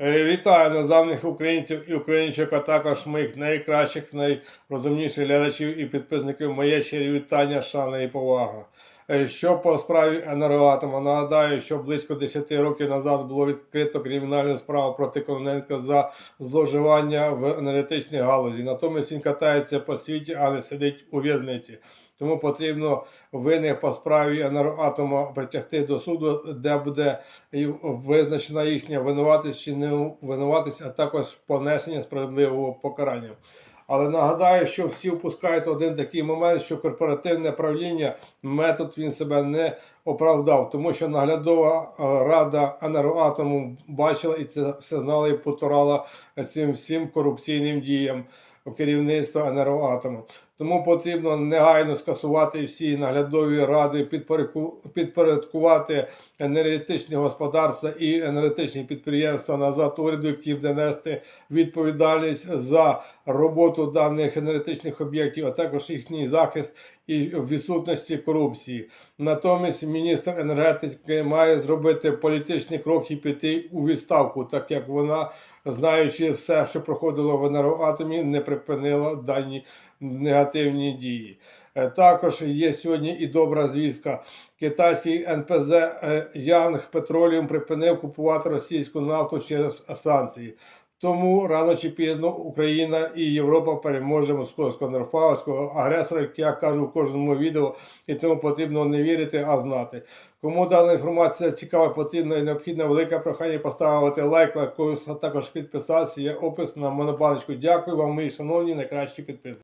Е, Вітаю незламних українців і українчок, а також моїх найкращих, найрозумніших глядачів і підписників. Моє щирі вітання, шана і повага. Е, Що по справі енергоатома? Нагадаю, що близько 10 років назад було відкрито кримінальну справу проти Кононенка за зловживання в енергетичній галузі. Натомість він катається по світі, а не сидить у в'язниці. Тому потрібно винних по справі енергоатома притягти до суду, де буде визначена їхня винуватість чи не винуватість, а також понесення справедливого покарання. Але нагадаю, що всі впускають один такий момент, що корпоративне правління метод він себе не оправдав, тому що наглядова е, рада енергоатому бачила і це все знала і потурала цим всім корупційним діям керівництва енергоатому. Тому потрібно негайно скасувати всі наглядові ради, підпорядку- підпорядкувати енергетичні господарства і енергетичні підприємства назад уряду, які буде нести відповідальність за роботу даних енергетичних об'єктів, а також їхній захист і відсутності корупції. Натомість міністр енергетики має зробити політичний крок і піти у відставку, так як вона, знаючи все, що проходило в енергоатомі, не припинила дані негативні дії. Е, Також є сьогодні і добра звістка. Китайський НПЗ е, Янг Петроліум припинив купувати російську нафту через санкції. Тому рано чи пізно Україна і Європа переможе московського нерфавського агресора, як я кажу в кожному відео, і тому потрібно не вірити, а знати. Кому дана інформація цікава, потрібна і необхідна, велике прохання поставити лайк, лайкою, а також підписатися. Є опис на монобаночку. Дякую вам, мої шановні найкращі підписники.